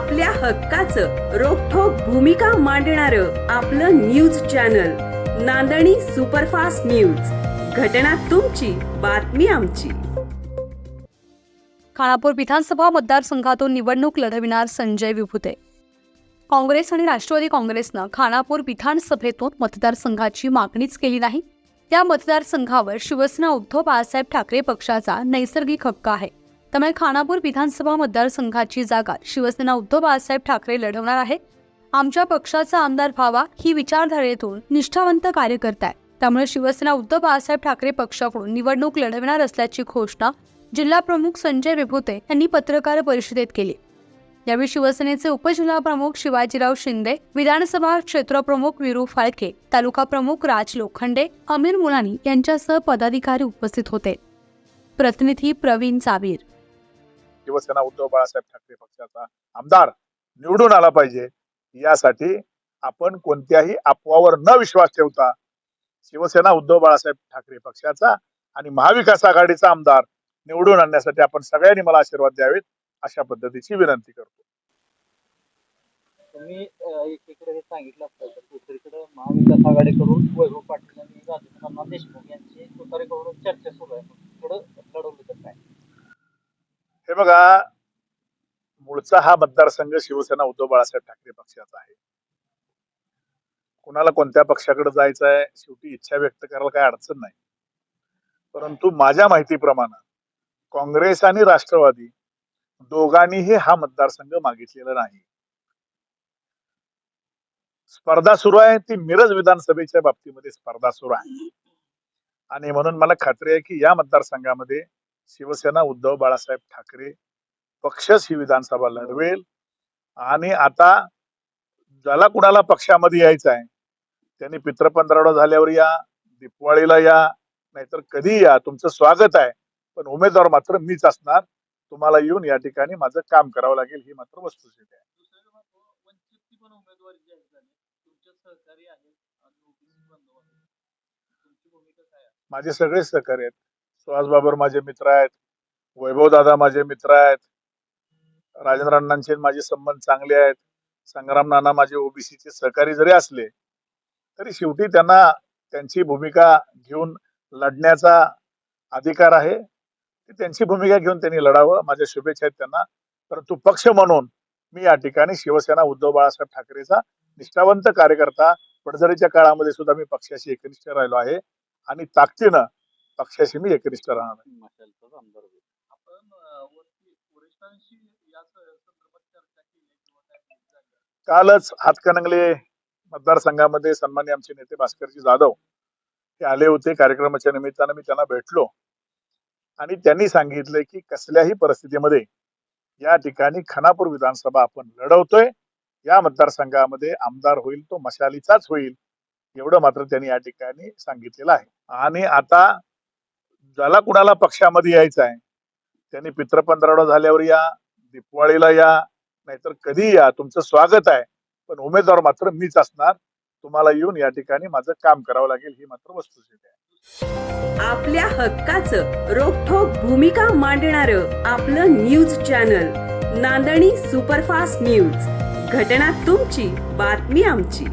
आपल्या हक्काचं रोखोक भूमिका मांडणारं आपलं news channel Nandani superfast news. घटना तुमची बातमी आमची. खानापूर विधानसभा मतदारसंघातून निवडणूक लढविणार संजय विभुते. काँग्रेस आणि राष्ट्रवादी काँग्रेसनं खानापूर विधानसभेतून मतदारसंघाची मागणीच केली नाही. त्या मतदारसंघावर शिवसेना उद्धव बाळासाहेब ठाकरे पक्षाचा नैसर्गिक हक्क आहे. त्यामुळे खानापूर विधानसभा मतदारसंघाची जागा शिवसेना उद्धव बाळासाहेब ठाकरे लढवणार आहे. आमच्या पक्षाचा आमदार व्हावा ही विचारधारेतून निष्ठावंत कार्यकर्ता आहे त्यामुळे शिवसेना उद्धव बाळासाहेब ठाकरे पक्षाकडून निवडणूक लढविणार असल्याची घोषणा जिल्हा प्रमुख संजय विभुते यांनी पत्रकार परिषदेत केली. यावेळी शिवसेनेचे उपजिल्हाप्रमुख शिवाजीराव शिंदे विधानसभा क्षेत्रप्रमुख विरू फाळके तालुका प्रमुख राज लोखंडे अमीर मुलानी यांच्यासह पदाधिकारी उपस्थित होते. प्रतिनिधी प्रवीण चावीर शिवसेना उद्धव बाळासाहेब ठाकरे पक्षाचा आमदार निवडून आला पाहिजे. यासाठी आपण कोणत्याही अफवावर न विश्वास ठेवता शिवसेना उद्धव बाळासाहेब ठाकरे पक्षाचा आणि महाविकास आघाडीचा आमदार निवडून आणण्यासाठी आपण सगळ्यांनी मला आशीर्वाद द्यावेत अशा पद्धतीची विनंती करतो. तुम्ही एकीकडे सांगितलं दुसरीकडे महाविकास आघाडीकडून वैभव पाटील आणि राजनाथ देशमुख यांची तुतारीकडून चर्चा सुरू आहे थोडं लढवलं तर काय हे बघा मूळचा हा मतदारसंघ शिवसेना उद्धव बाळासाहेब ठाकरे पक्षाचा आहे. कुणाला कोणत्या पक्षाकडे जायचं आहे शेवटी इच्छा व्यक्त करायला काही अडचण नाही. परंतु माझ्या माहितीप्रमाणे काँग्रेस आणि राष्ट्रवादी दोघांनीही हा मतदारसंघ मागितलेला नाही. स्पर्धा सुरू आहे ती मिरज विधानसभेच्या बाबतीमध्ये स्पर्धा सुरू आहे. आणि म्हणून मला खात्री आहे की या मतदारसंघामध्ये शिवसेना उद्धव बाळासाहेब ठाकरे पक्षच ही विधानसभा लढवेल. आणि आता ज्याला कुणाला पक्षामध्ये यायचं आहे त्यांनी पित्रपंधरवडा झाल्यावर या दीपवाळीला या नाहीतर कधी या. तुमचं स्वागत आहे. पण उमेदवार मात्र मीच असणार. तुम्हाला येऊन या ठिकाणी माझं काम करावं लागेल ही मात्र वस्तुस्थिती आहे आहे. माझे सगळे सहकारी आहेत. सुहास बाबर माझे मित्र आहेत. वैभव दादा माझे मित्र आहेत. राजेंद्र अण्णांचे माझे संबंध चांगले आहेत. संग्राम नाना माझे ओबीसीचे सहकारी जरी असले तरी शेवटी त्यांना त्यांची भूमिका घेऊन लढण्याचा अधिकार आहे. त्यांची भूमिका घेऊन त्यांनी लढावं. माझ्या शुभेच्छा आहेत त्यांना. परंतु पक्ष म्हणून मी या ठिकाणी शिवसेना उद्धव बाळासाहेब ठाकरेचा निष्ठावंत कार्यकर्ता पडझडीच्या काळामध्ये सुद्धा मी पक्षाशी एकनिष्ठ राहिलो आहे. आणि ताकदीनं पक्षाशी मी एकनिष्ठ राहणार आहे. झाली आहे? कालच हातकणंगले मतदारसंघामध्ये सन्मान्य आमचे नेते भास्करजी जाधव ते आले होते कार्यक्रमाच्या निमित्तानं मी त्यांना भेटलो आणि त्यांनी सांगितले की कसल्याही परिस्थितीमध्ये या ठिकाणी खानापूर विधानसभा आपण लढवतोय या मतदारसंघामध्ये आमदार होईल तो मशालीचाच होईल एवढं मात्र त्यांनी या ठिकाणी सांगितलेलं आहे आणि आता ज्याला कुणाला पक्षामध्ये यायचं आहे त्यांनी पित्रपंधरवडा झाल्यावर या दिपवाळीला या नाहीतर कधी या. तुमचं स्वागत आहे पण उमेदवार मात्र मीच असणार. तुम्हाला येऊन या ठिकाणी माझं काम करावं लागेल ही मात्र वस्तुस्थिती आहे. आपल्या हक्काचं रोखोक भूमिका मांडणार आपलं news channel Nandani superfast news. घटना तुमची बातमी आमची.